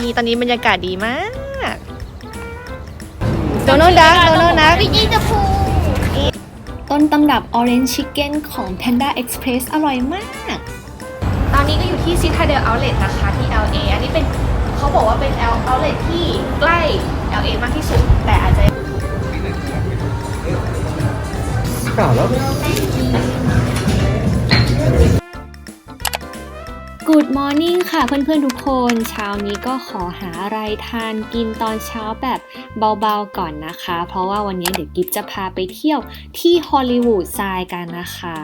นี่ตอนนี้บรรยากาศดีมากโดนัลด์ดักโดนัลด์ดักวิจิจะพูต้นตำรับ Orange Chicken ของ Panda Express อร่อยมาก ตอนนี้ก็อยู่ที่ Citadel Outlet นะคะที่ LA อันนี้เป็นเขาบอกว่าเป็น L Outlet ที่ใกล้ LA มากที่สุด แต่อาจจะ Good morning ค่ะเพื่อนๆทุกคน เช้านี้ก็ขอหาอะไรทานกินตอนเช้าแบบเบาๆก่อนนะคะ เพราะว่าวันนี้เดี๋ยวกิฟจะพาไปเที่ยวที่ฮอลลีวูดทรายกันนะคะ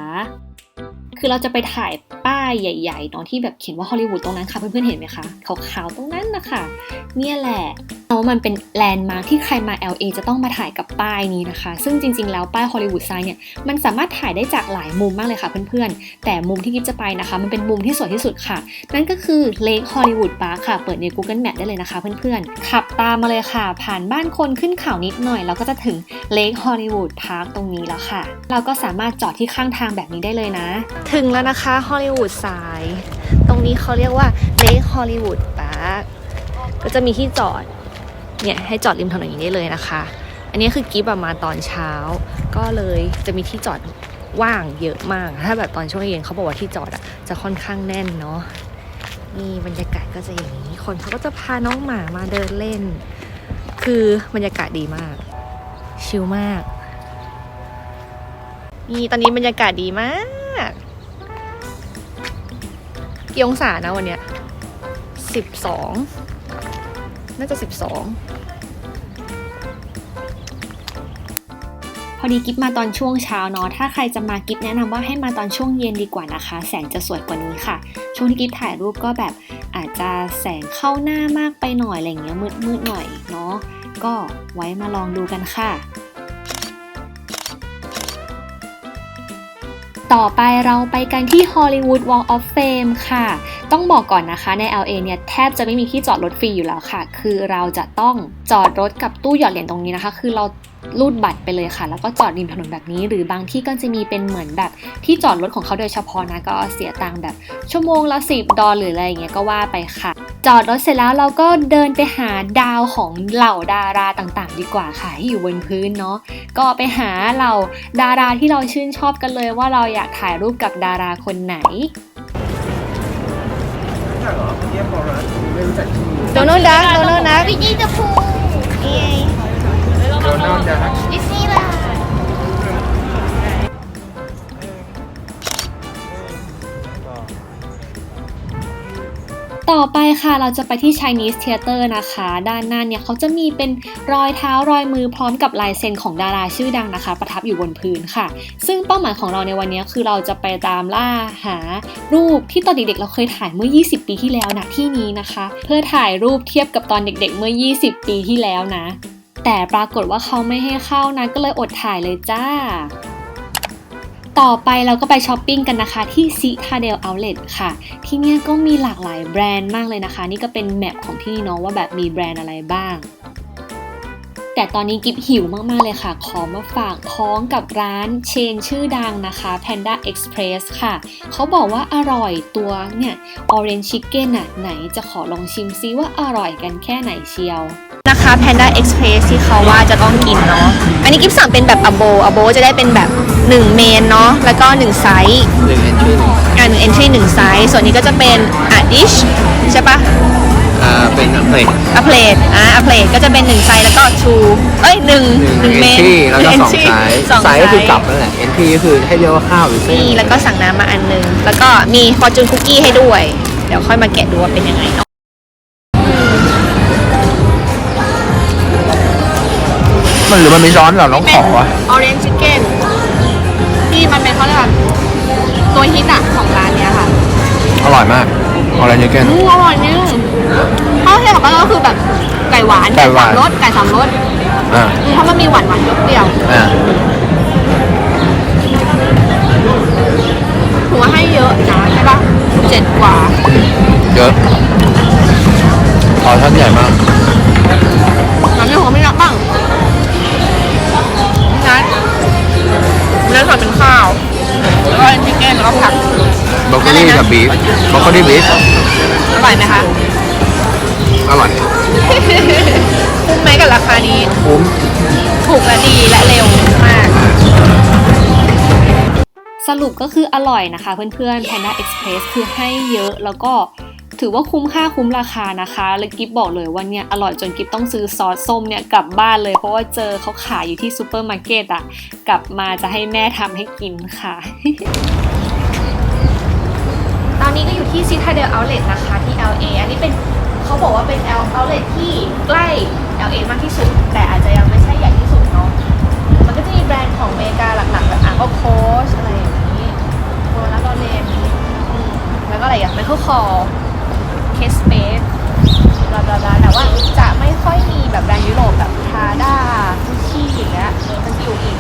คือเราจะไปถ่ายป้ายใหญ่ๆเนาะที่แบบเขียนว่าฮอลลีวูดตรงนั้นค่ะ เพื่อนๆเห็นไหมคะขาวๆตรงนั้นนะคะเนี่ยแหละ มันเป็นแลนด์มาร์คที่ใครมา LA จะต้องมาถ่ายกับป้ายนี้นะคะ ซึ่งจริงๆ แล้วป้ายฮอลลีวูดทรายเนี่ย มันสามารถถ่ายได้จากหลายมุมมากเลยค่ะเพื่อนๆ แต่มุมที่กิ๊ฟจะไปนะคะ มันเป็นมุมที่สวยที่สุดค่ะ นั่นก็คือเลคฮอลลีวูด a าร์คค่ะ เปิดใน Google Map ได้เลยนะคะเพื่อนๆ ขับตามมาเลยค่ะ ผ่านบ้านคนขึ้นเขานิดหน่อยเราก็จะถึงเลคฮอลลีวูดพาร์คตรงนี้แล้วค่ะ เราก็สามารถจอดที่ข้างทางแบบนี้ได้เลยนะ ถึงแล้วนะคะฮอลลีวูดทรายตรงนี้เขาเรียกว่าเลคฮอลลีวูดพาร์คก็จะมีที่จอด เนี่ยให้จอดริมถนนอย่างนี้เลยนะคะ อันนี้คือกิฟต์มาตอนเช้า ก็เลยจะมีที่จอดว่างเยอะมาก ถ้าแบบตอนช่วงเย็นเขาบอกว่าที่จอดอะจะค่อนข้างแน่นเนาะนี่บรรยากาศก็จะอย่างนี้ คนเขาก็จะพาน้องหมามาเดินเล่น คือบรรยากาศดีมาก ชิลมาก นี่ตอนนี้บรรยากาศดีมากกี่องศานะวันเนี้ยสิบสอง น่าจะสิบสองพอดีกิฟมาตอนช่วงเช้าเนาะ ถ้าใครจะมากิฟแนะนำว่าให้มาตอนช่วงเย็นดีกว่านะคะ แสงจะสวยกว่านี้ค่ะ ช่วงที่กิฟถ่ายรูปก็แบบอาจจะแสงเข้าหน้ามากไปหน่อยอะไรเงี้ยมืดมืดๆหน่อยเนาะ ก็ไว้มาลองดูกันค่ะต่อไปเราไปกันที่ Hollywood Walk of Fame ค่ะ ต้องบอกก่อนนะคะใน LA เนี่ยแทบจะไม่มีที่จอดรถฟรีอยู่แล้วค่ะ คือเราจะต้องจอดรถกับตู้หยอดเหรียญตรงนี้นะคะ คือเรารูดบัตรไปเลยค่ะ แล้วก็จอดริมถนนแบบนี้ หรือบางที่ก็จะมีเป็นเหมือนแบบที่จอดรถของเขาโดยเฉพาะนะก็เสียตังค์แบบ ชั่วโมงละ10ดอลหรืออะไรอย่างเงี้ยก็ว่าไปค่ะ จอดรถเสร็จแล้วเราก็เดินไปหาดาวของเหล่าดาราต่างๆ ดีกว่าค่ะที่อยู่บนพื้นเนาะก็ไปหาเหล่าดาราที่เราชื่นชอบกันเลยว่าเราอยากถ่ายรูปกับดาราคนไหน โดนัลด์ดักโดนัลด์ดัก วิจิจะพูนี่ไงดิสนีย์แลนด์ ต่อไปค่ะเราจะไปที่ Chinese Theater นะคะ ด้านหน้าเนี่ยเขาจะมีเป็นรอยเท้ารอยมือพร้อมกับลายเซ็นของดาราชื่อดังนะคะ ประทับอยู่บนพื้นค่ะ ซึ่งเป้าหมายของเราในวันนี้คือเราจะไปตามล่าหารูปที่ตอนเด็กๆเราเคยถ่ายเมื่อ 20 ปีที่แล้วนะที่นี้นะคะ เพื่อถ่ายรูปเทียบกับตอนเด็กๆ เมื่อ 20 ปีที่แล้วนะ แต่ปรากฏว่าเขาไม่ให้เข้านะก็เลยอดถ่ายเลยจ้า ต่อไปเราก็ไปช้อปปิ้งกันนะคะที่ Citadel Outlet ค่ะ ที่นี่ก็มีหลากหลายแบรนด์มากเลยนะคะ นี่ก็เป็นแมปของที่นี่เนาะว่าแบบมีแบรนด์อะไรบ้าง แต่ตอนนี้กิฟหิวมาก ๆ เลยค่ะ ขอมาฝากท้องกับร้านเชนชื่อดังนะคะ Panda Express ค่ะ เขาบอกว่าอร่อยตัวเนี่ย Orange Chicken น่ะไหนจะขอลองชิมซิว่าอร่อยกันแค่ไหนเชียว Panda Express ที่เขาว่าจะต้องกินเนาะ อันนี้กิฟสั่งเป็นแบบ a b o a b o จะได้เป็นแบบ 1 เมนเนาะ แล้วก็ 1 ไซส์หนึ่งเอนทรีอ่าหนึ่ง entry 1ไซส์ ส่วนนี้ก็จะเป็น a dish ใช่ปะอ่าเป็นเพลง a plate อ่า a plate ก็จะเป็น 1 ไซส์แล้วก็ two เอ้ย1หนึ่ง1เอเมนนทรีแล้วก็สอง entry ไซส์สองไซไซส์ก็คือกลับส์นั่นแหละเอนทรีก็คือให้เรียกว่าข้าวหรือเส้น นี่แล้วก็สั่งน้ำมาอันนึง แล้วก็มี fortune cookie ให้ด้วย เดี๋ยวค่อยมาแกะดูว่าเป็นยังไงเนาะ มันหรือมันมีช้อนเหรอน้องขอวะ orange chicken ที่มันเป็นเขาเรียกว่าตัวฮิตอะของร้านเนี้ยค่ะอร่อยมากออเรนจ์เกนอืมอร่อยนี่ข้าวเทียมกับมันก็คือแบบไก่หวานไก่หวานสามรสไก่สามรสอ่าอืมเพราะมันมีหวานหวานๆเปรี้ยวอ่าๆถือว่าให้เยอะนะใช่ปะเจ็ดกว่า เยอะพอท่านใหญ่มากน้ำนี่ของไม่นับบ้าง เนื้อสดเป็นข้าวแล้วก็ชิคเก้นแล้วก็ผักบรอกโคลี่กับบีฟบรอกโคลี่บีฟอร่อยไหมคะอร่อยคุ้มไหมกับราคานี้ คุ้มถูกและดีและเร็วมาก สรุปก็คืออร่อยนะคะเพื่อนๆ Panda Express คือให้เยอะแล้วก็ ถือว่าคุ้มค่าคุ้มราคานะคะและกิฟบอกเลยว่าเนี่ยอร่อยจนกิฟต้องซื้อซอสส้มเนี่ยกลับบ้านเลยเพราะว่าเจอเขาขายอยู่ที่ซูเปอร์มาร์เก็ตอะกลับมาจะให้แม่ทำให้กินค่ะ ตอนนี้ก็อยู่ที่ Citadel Outlet นะคะที่ LA อันนี้เป็นเขาบอกว่าเป็น L Outlet ที่ใกล้ LA มากที่สุด แต่อาจจะยังไม่ใช่ใหญ่ที่สุดเนาะมันก็จะมีแบรนด์ของอเมริกาหลักๆแบบอะก็โคชอะไรอย่างนี้โรนัลโดเลนแล้วก็อะไรอย่างไมเคิลคอร์ สเปซบลาบลาบลาแต่ว่าจะไม่ค่อยมีแบบแบรนด์ยุโรปแบบพาด้าฟุชี่อย่างเงี้ยมันจะอยู่อีก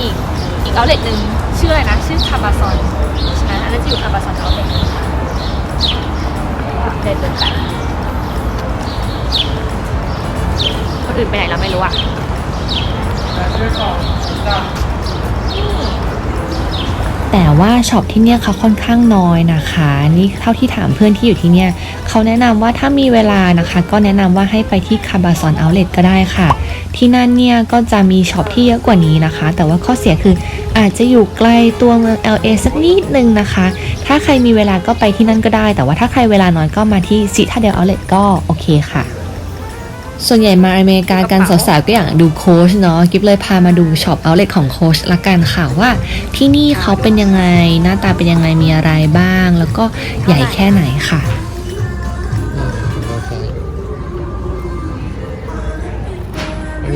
อีกอีกเอาเลทหนึ่งชื่ออะไรนะ ชื่อคาบาซอนใช่ไหมอันนั้นจะอยู่คาบาซอนเอาเลทเดินเดินไปคนอื่นไปไหนเราไม่รู้อะแต่ว่าช็อปที่เนี่ยเขาค่อนข้างน้อยนะคะ นี่เท่าที่ถามเพื่อนที่อยู่ที่เนี่ย เขาแนะนำว่าถ้ามีเวลานะคะ ก็แนะนำว่าให้ไปที่คาบาซอนเอาเล t ก็ได้ค่ะ ที่นั่นเนี่ยก็จะมีช็อปที่เยอะกว่านี้นะคะ แต่ว่าข้อเสียคืออาจจะอยู่ไกลตัวเมือง LA สักนิดนึงนะคะ ถ้าใครมีเวลาก็ไปที่นั่นก็ได้ แต่ว่าถ้าใครเวลาน้อยก็มาที่ Citadel Outlet ก็โอเคค่ะส่วนใหญ่มาอเมริกากันสาวๆก็อยากดูโค้ชเนาะกิฟเลยพามาดูช็อปเอาเล t ของโค้ชละกันค่ะว่าที่นี่เขาเป็นยังไงหน้าตาเป็นยังไงมีอะไรบ้าง แล้วก็ใหญ่แค่ไหนค่ะ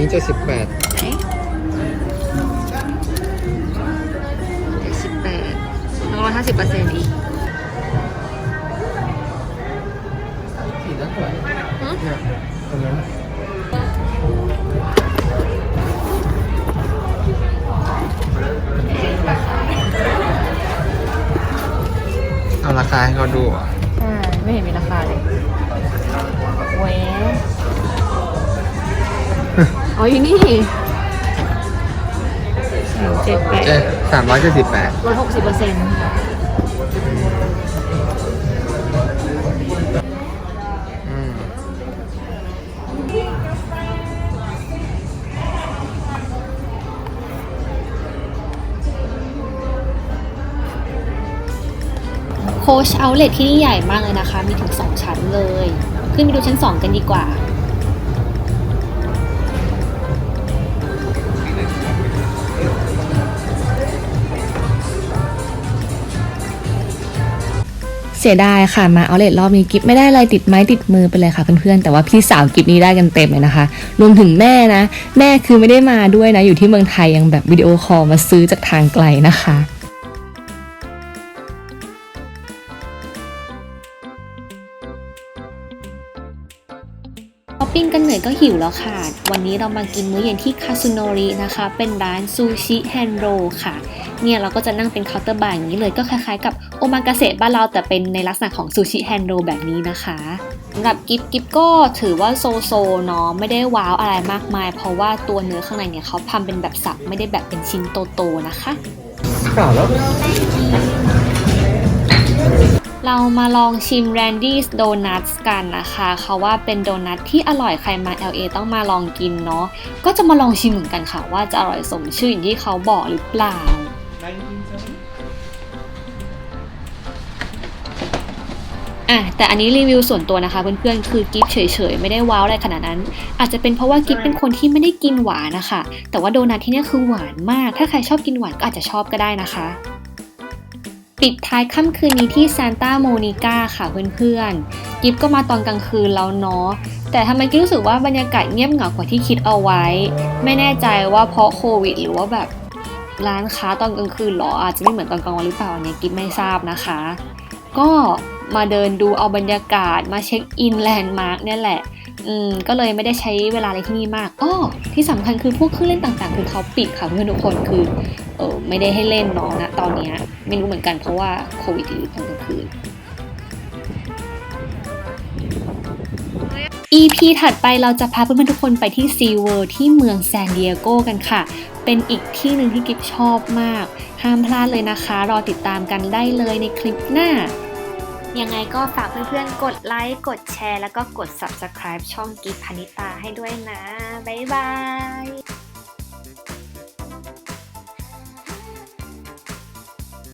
นนี้จะสิบแปดสิบแปดแล้วก็ห้าสิบเปอร์เซ็นต์อีกสีน่าสวยเนี่ยตรงนั้นเอาราคาให้เขาดูอะใช่ไม่เห็นมีราคาเลย อ๋ออยู่นี่สามเจ็ดแปดเอ๊ะสามร้อยเจ็ดสิบแปดลดหกสิบเปอร์เซ็นต์อืมโค้ชเอาเล t ที่นี่ใหญ่มากเลยนะคะ มีถึง 2 ชั้นเลย ขึ้นไปดูชั้น 2 กันดีกว่า สียดายค่ะมาเอาเลทรอบนี้กิฟไม่ได้อะไรติดไม้ติดมือไปเลยค่ะเพื่อนๆแต่ว่าพี่สาวกิฟนี้ได้กันเต็มเลยนะคะ รวมถึงแม่นะ แม่คือไม่ได้มาด้วยนะ อยู่ที่เมืองไทยยังแบบวิดีโอคอลมาซื้อจากทางไกลนะคะ อปปิ้งกันเหนื่อยก็หิวแล้วค่ะ วันนี้เรามากินมื้อเย็นที่คาซูโนรินะคะ เป็นร้านซูชิแฮนโรค่ะ เนี่ยเราก็จะนั่งเป็นเคาน์เตอร์บาร์อย่างนี้เลย ก็คล้ายๆกับโอมากาเสะบ้านเราแต่เป็นในลักษณะของซูชิแฮนโรแบบนี้นะคะสำหรับกิฟกิฟก็ถือว่าโซโซเนาะไม่ได้ว้าวอะไรมากมาย เพราะว่าตัวเนื้อข้างในเนี่ยเขาทำเป็นแบบสับไม่ได้แบบเป็นชิ้นโตๆนะคะข่าวแล้ว เรามาลองชิม Randy's Donuts กันนะคะ เขาว่าเป็นโดนัทที่อร่อยใครมา LA ต้องมาลองกินเนาะ ก็จะมาลองชิมเหมือนกันค่ะ ว่าจะอร่อยสมชื่ออย่างที่เขาบอกหรือเปล่า อะ แต่อันนี้รีวิวส่วนตัวนะคะ เพื่อนๆ คือกิฟเฉยๆ ไม่ได้ว้าวอะไรขนาดนั้น อาจจะเป็นเพราะว่ากิฟเป็นคนที่ไม่ได้กินหวานนะคะ แต่ว่าโดนัทที่นี่คือหวานมาก ถ้าใครชอบกินหวานก็อาจจะชอบก็ได้นะคะ ปิดท้ายค่ำคืนนี้ที่ซานตาโมนิกาค่ะเพื่อนๆ กิฟก็มาตอนกลางคืนแล้วเนาะ แต่ทำไมกิฟรู้สึกว่าบรรยากาศเงียบเหงากว่าที่คิดเอาไว้ ไม่แน่ใจว่าเพราะโควิด หรือว่าแบบร้านค้าตอนกลางคืนหรออาจจะไม่เหมือนตอนกลางวันหรือเปล่าอันนี้กิฟไม่ทราบนะคะ ก็มาเดินดูเอาบรรยากาศมาเช็คอินแลนด์มาร์กเนี่ยแหละ อืม ก็เลยไม่ได้ใช้เวลาอะไรที่นี่มาก อ้อ ที่สำคัญคือพวกเครื่องเล่นต่างๆ คือเขาปิดค่ะเพื่อนทุกคนคือ เออไม่ได้ให้เล่นเนาะนะตอนเนี้ยไม่รู้เหมือนกันเพราะว่าโควิดหรือตอนกลางคืน EP ถัดไปเราจะพาเพื่อนๆทุกคนไปที่ Sea World ที่เมืองแซนดิเอโกกันค่ะ เป็นอีกที่หนึ่งที่กิฟชอบมาก ห้ามพลาดเลยนะคะ รอติดตามกันได้เลยในคลิปหน้า ยังไงก็ฝากเพื่อนๆ กดไลค์ กดแชร์ แล้วก็กด subscribe ช่องกิฟพนิตาให้ด้วยนะ บ๊ายบาย